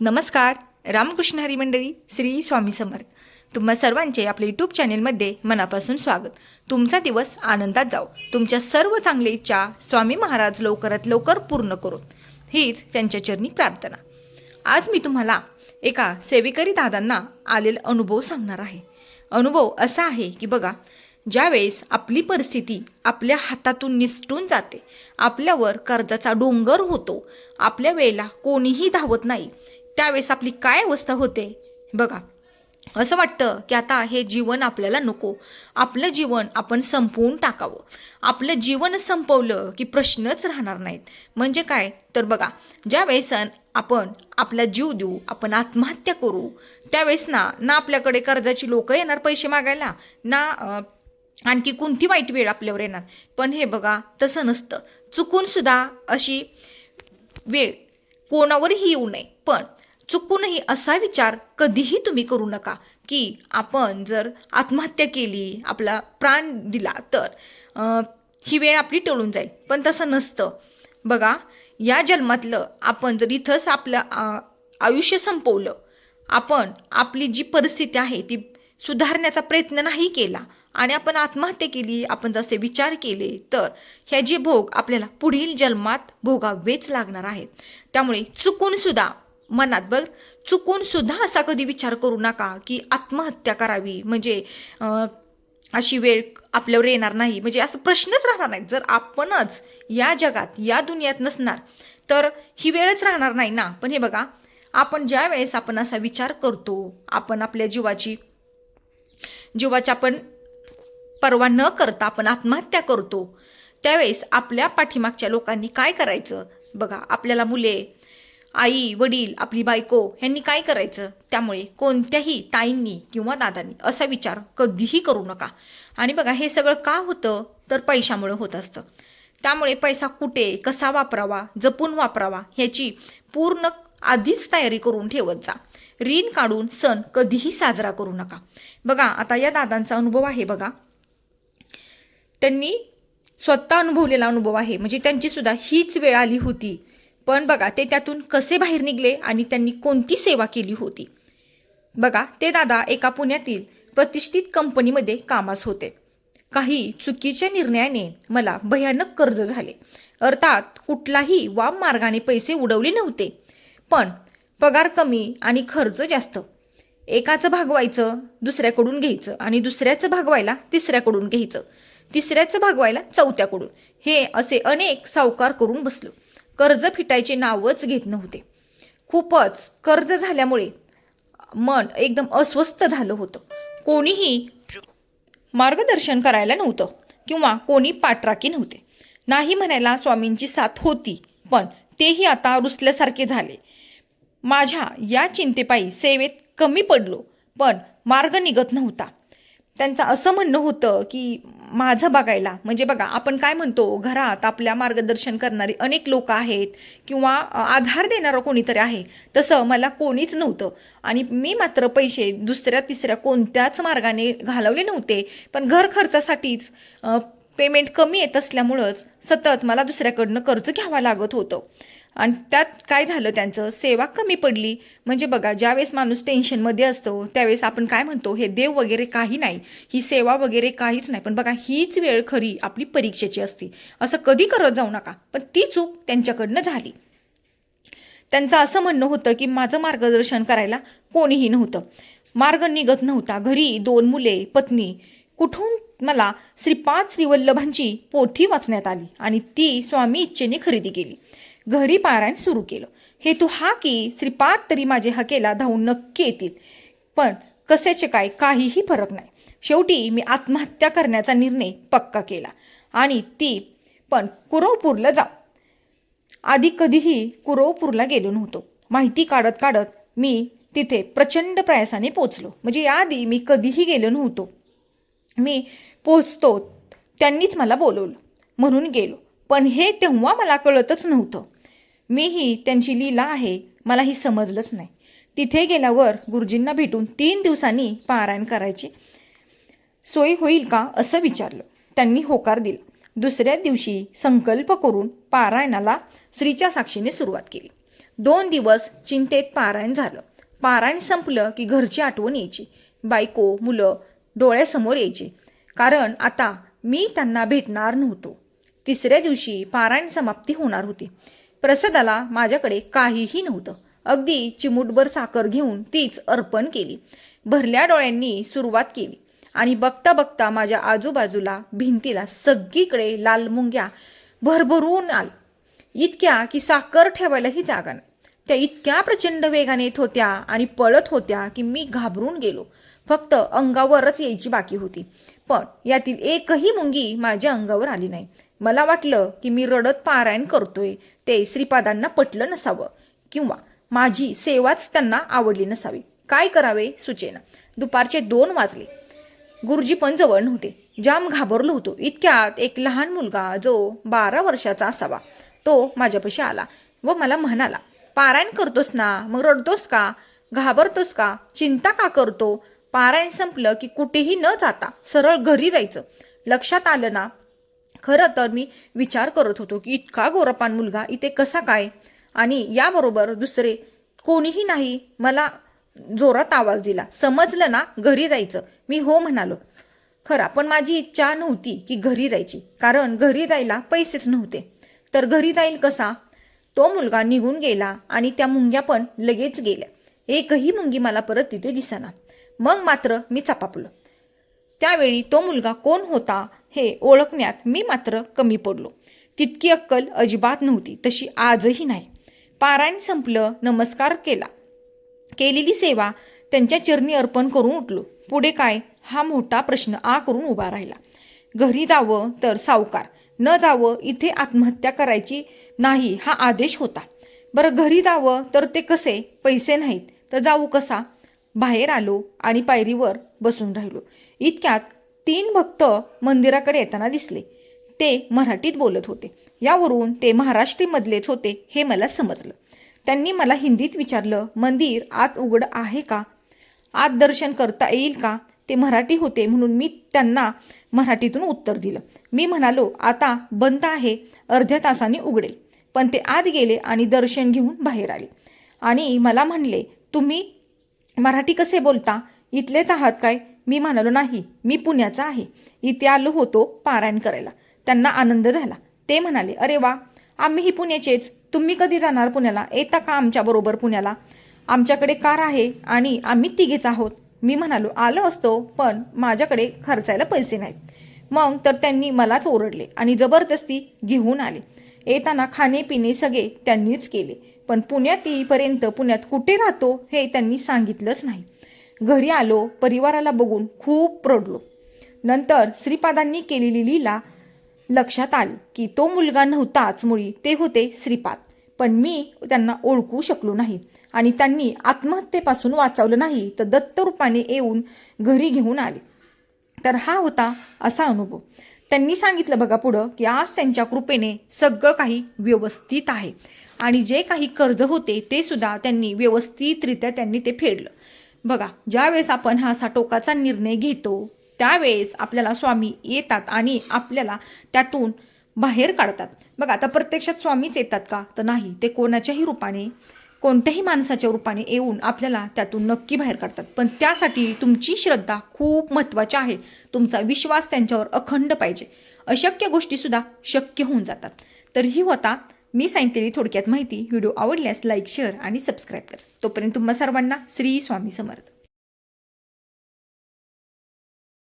नमस्कार रामकृष्ण हरिमंडळी श्री स्वामी समर्थ. तुम्हा सर्वांचे आपल्या यूट्यूब चॅनेलमध्ये मनापासून स्वागत. तुमचा दिवस आनंदात जाओ तुमच्या सर्व चांगल्या इच्छा स्वामी महाराज लवकरात लवकर पूर्ण करून हीच त्यांच्या चरणी प्रार्थना. आज मी तुम्हाला एका सेवेकरी दादांना आलेला अनुभव सांगणार आहे. अनुभव असा आहे की बघा ज्यावेळेस आपली परिस्थिती आपल्या हातातून निसटून जाते आपल्यावर कर्जाचा डोंगर होतो आपल्या वेळेला कोणीही धावत नाही त्यावेळेस आपली काय अवस्था होते? बघा असं वाटतं की आता हे जीवन आपल्याला नको. आपलं जीवन आपण संपवून टाकावं. आपलं जीवन संपवलं की प्रश्नच राहणार नाहीत. म्हणजे काय? तर बघा ज्या वेळेस आपण आपला जीव देऊ आपण आत्महत्या करू त्यावेळेस ना ना आपल्याकडे कर्जाची लोकं येणार पैसे मागायला ना आणखी कोणती वाईट वेळ आपल्यावर येणार. पण हे बघा तसं नसतं. चुकूनसुद्धा अशी वेळ कोणावरही येऊ नये. पण चुकूनही असा विचार कधीही तुम्ही करू नका की आपण जर आत्महत्या केली आपला प्राण दिला तर ही वेळ आपली टळून जाईल. पण तसं नसतं. बघा या जन्मातलं आपण जर इथंच आपलं आयुष्य संपवलं आपण आपली जी परिस्थिती आहे ती सुधारण्याचा प्रयत्न नाही केला आणि आपण आत्महत्या केली आपण जसे विचार केले तर ह्या जे भोग आपल्याला पुढील जन्मात भोगावेच लागणार आहेत. त्यामुळे चुकूनसुद्धा मनात बघ चुकून सुद्धा असा कधी विचार करू नका की आत्महत्या करावी. म्हणजे अशी वेळ आपल्यावर येणार नाही. म्हणजे असं प्रश्नच राहणार नाही जर आपणच या जगात या दुनियात नसणार तर ही वेळच राहणार नाही ना. पण हे बघा आपण ज्या वेळेस आपण असा विचार करतो आपण आपल्या जीवाची जीवाची आपण पर्वा न करता आपण आत्महत्या करतो त्यावेळेस आपल्या पाठीमागच्या लोकांनी काय करायचं? बघा आपल्याला मुले आई वडील आपली बायको यांनी काय करायचं? त्यामुळे कोणत्याही ताईंनी किंवा दादांनी असा विचार कधीही करू नका. आणि बघा हे सगळं का होतं? तर पैशामुळं होत असतं. त्यामुळे पैसा कुठे कसा वापरावा जपून वापरावा ह्याची पूर्ण आधीच तयारी करून ठेवत जा. ऋण काढून सण कधीही साजरा करू नका. बघा आता या दादांचा अनुभव आहे बघा. त्यांनी स्वतः अनुभवलेला अनुभव आहे. म्हणजे त्यांची सुद्धा हीच वेळ आली होती. पण बघा ते त्यातून कसे बाहेर निघले आणि त्यांनी कोणती सेवा केली होती? बघा ते दादा एका पुण्यातील प्रतिष्ठित कंपनीमध्ये कामास होते. काही चुकीच्या निर्णयाने मला भयानक कर्ज झाले. अर्थात कुठलाही वाम मार्गाने पैसे उडवले नव्हते. पण पगार कमी आणि खर्च जास्त. एकाचं भागवायचं दुसऱ्याकडून घ्यायचं आणि दुसऱ्याचं भागवायला तिसऱ्याकडून घ्यायचं. तिसऱ्याचं भागवायला चौथ्याकडून. हे असे अनेक सावकार करून बसलो. कर्ज फिटायचे नावच घेत नव्हते. खूपच कर्ज झाल्यामुळे मन एकदम अस्वस्थ झालं होतं. कोणीही मार्गदर्शन करायला नव्हतं किंवा कोणी पाठराकी नव्हते. नाही म्हणायला स्वामींची साथ होती पण तेही आता रुसल्यासारखे झाले. माझ्या या चिंतेपायी सेवेत कमी पडलो पण मार्ग निघत नव्हता. त्यांचं असं म्हणणं होतं की माझं बघायला म्हणजे बघा आपण काय म्हणतो घरात आपल्या मार्गदर्शन करणारी अनेक लोक आहेत किंवा आधार देणारं कोणीतरी आहे तसं मला कोणीच नव्हतं. आणि मी मात्र पैसे दुसऱ्या तिसऱ्या कोणत्याच मार्गाने घालवले नव्हते. पण घर खर्चासाठीच पेमेंट कमी येत असल्यामुळंच सतत मला दुसऱ्याकडनं कर्ज घ्यावं लागत होतं. आणि त्यात काय झालं त्यांचं? सेवा कमी पडली. म्हणजे बघा ज्यावेळेस माणूस टेन्शनमध्ये असतो त्यावेळेस आपण काय म्हणतो? हे देव वगैरे काही नाही. ही सेवा वगैरे काहीच नाही. पण बघा हीच वेळ खरी आपली परीक्षेची असते. असं कधी करत जाऊ नका. पण ती चूक त्यांच्याकडनं झाली. त्यांचं असं म्हणणं होतं की माझं मार्गदर्शन करायला कोणीही नव्हतं. मार्ग निघत नव्हता. घरी दोन मुले पत्नी कुठून मला श्रीपाद श्रीवल्लभांची पोथी वाचण्यात आली. आणि ती स्वामी इच्छेने खरेदी केली. घरी पारायण सुरू केलं. हेतू हा की श्रीपाद तरी माझे हकेला धावून नक्की येतील. पण कशाचे काय काहीही फरक नाही. शेवटी मी आत्महत्या करण्याचा निर्णय पक्का केला. आणि ती पण कुरवपूरला जा आधी कधीही कुरवपूरला गेलो नव्हतो. माहिती काढत काढत मी तिथे प्रचंड प्रयासाने पोचलो म्हणजे याआधी मी कधीही गेलो नव्हतो. मी पोचतो त्यांनीच मला बोलवलं. म्हणून गेलो. पण हे तेव्हा मला कळतच नव्हतं. मीही त्यांची लीला आहे मला ही समजलंच नाही. तिथे गेल्यावर गुरुजींना भेटून तीन दिवसांनी पारायण करायची. सोय होईल का असं विचारलं. त्यांनी होकार दिला. दुसऱ्या दिवशी संकल्प करून पारायणाला स्त्रीच्या साक्षीने सुरुवात केली. दोन दिवस चिंतेत पारायण झालं. पारायण संपलं की घरची आठवण यायची. बायको मुलं डोळ्यासमोर यायचे. कारण आता मी त्यांना भेटणार नव्हतो. तिसऱ्या दिवशी पारायण समाप्ती होणार होती. प्रसादाला माझ्याकडे काहीही नव्हतं. अगदी चिमूटभर साखर घेऊन तीच अर्पण केली. भरल्या डोळ्यांनी सुरुवात केली आणि बघता बघता माझ्या आजूबाजूला भिंतीला सगळीकडे लाल मुंग्या भरभरून आल इतक्या की साखर ठेवायलाही जागा नाही. त्या इतक्या प्रचंड वेगाने येत होत्या आणि पळत होत्या की मी घाबरून गेलो. फक्त अंगावरच यायची बाकी होती. पण यातील एकही मुंगी माझ्या अंगावर आली नाही. मला वाटलं की मी रडत पारायण करतोय. ते श्रीपादांना पटलं नसावं किंवा माझी सेवाच त्यांना आवडली नसावी. काय करावे? सुचेना. दुपारचे दोन वाजले. गुरुजी पण जवळ नव्हते. जाम घाबरलो होतो. इतक्यात एक लहान मुलगा जो बारा वर्षाचा असावा तो माझ्यापाशी आला व मला म्हणाला पारायण करतोस ना? मग रडतोस का? घाबरतोस का? चिंता का करतो? पारायण संपलं की कुठेही न जाता सरळ घरी जायचं. लक्षात आलं ना? खरं तर मी विचार करत होतो की इतका गोरपान मुलगा इथे कसा काय? आणि याबरोबर दुसरे कोणीही नाही. मला जोरात आवाज दिला. समजलं ना? घरी जायचं. मी हो म्हणालो. खरा पण माझी इच्छा नव्हती की घरी जायची. कारण घरी जायला पैसेच नव्हते. तर घरी जाईल कसा? तो मुलगा निघून गेला आणि त्या मुंग्या पण लगेच गेल्या. एकही मुंगी मला परत तिथे दिसेना. मग मात्र मी चपापलो. त्यावेळी तो मुलगा कोण होता हे ओळखण्यात मी मात्र कमी पडलो. तितकी अक्कल अजिबात नव्हती तशी आजही नाही. पारायण संपलं नमस्कार केला. केलेली सेवा त्यांच्या चरणी अर्पण करून उठलो. पुढे काय? हा मोठा प्रश्न आ करून उभा राहिला. घरी जावं तर सावकार. न जावं इथे आत्महत्या करायची नाही हा आदेश होता. बरं घरी जावं तर ते कसे? पैसे नाहीत. तर जाऊ कसा? बाहेर आलो आणि पायरीवर बसून राहिलो. इतक्यात तीन भक्त मंदिराकडे येताना दिसले. ते मराठीत बोलत होते. यावरून ते महाराष्ट्रीमधलेच होते हे मला समजलं. त्यांनी मला हिंदीत विचारलं मंदिर आत उघड आहे का? आत दर्शन करता येईल का? ते मराठी होते म्हणून मी त्यांना मराठीतून उत्तर दिलं. मी म्हणालो आता बंद आहे अर्ध्या तासाने उघडेल. पण ते आत गेले आणि दर्शन घेऊन बाहेर आले. आणि मला म्हणले तुम्ही मराठी कसे बोलता? इथलेच आहात काय? मी म्हणालो नाही. मी पुण्याचा आहे. इथे आलो होतो पारायण करायला. त्यांना आनंद झाला. ते म्हणाले अरे वा आम्हीही पुण्याचेच. तुम्ही कधी जाणार पुण्याला? येता का आमच्याबरोबर पुण्याला? आमच्याकडे कार आहे आणि आम्ही तिघेच आहोत. मी म्हणालो आलो असतो पण माझ्याकडे खर्चायला पैसे नाहीत. मग तर त्यांनी मलाच ओरडले आणि जबरदस्ती घेऊन आले. येताना खाणेपिणे सगळे त्यांनीच केले. पण पुण्यात येईपर्यंत पुण्यात कुठे राहतो हे त्यांनी सांगितलंच नाही. घरी आलो परिवाराला बघून खूप रडलो. नंतर श्रीपादांनी केलेली लीला लक्षात आली की तो मुलगा नव्हताच मुळी ते होते श्रीपाद. पण मी त्यांना ओळखू शकलो नाही आणि त्यांनी आत्महत्येपासून वाचवलं नाही तर दत्तरूपाने येऊन घरी घेऊन आले. तर हा होता असा अनुभव. त्यांनी सांगितलं बघा पुढं की आज त्यांच्या कृपेने सगळं काही व्यवस्थित आहे. आणि जे काही कर्ज होते ते सुद्धा त्यांनी व्यवस्थितरित्या त्यांनी ते फेडलं. बघा ज्यावेळेस आपण हा असा टोकाचा निर्णय घेतो त्यावेळेस आपल्याला स्वामी येतात आणि आपल्याला त्यातून बाहेर काढतात. बघा आता प्रत्यक्षात स्वामीच येतात का? तर नाही ते कोणाच्याही रूपाने कोणत्याही माणसाच्या रूपाने येऊन आपल्याला त्यातून नक्की बाहेर काढतात. पण त्यासाठी तुमची श्रद्धा खूप महत्त्वाची आहे. तुमचा विश्वास त्यांच्यावर अखंड पाहिजे. अशक्य गोष्टीसुद्धा शक्य होऊन जातात. तर ही होता मी सांगितलेली थोडक्यात माहिती. व्हिडिओ आवडल्यास लाईक शेअर आणि सबस्क्राईब करा. तोपर्यंत तुम्हा सर्वांना श्री स्वामी समर्थ.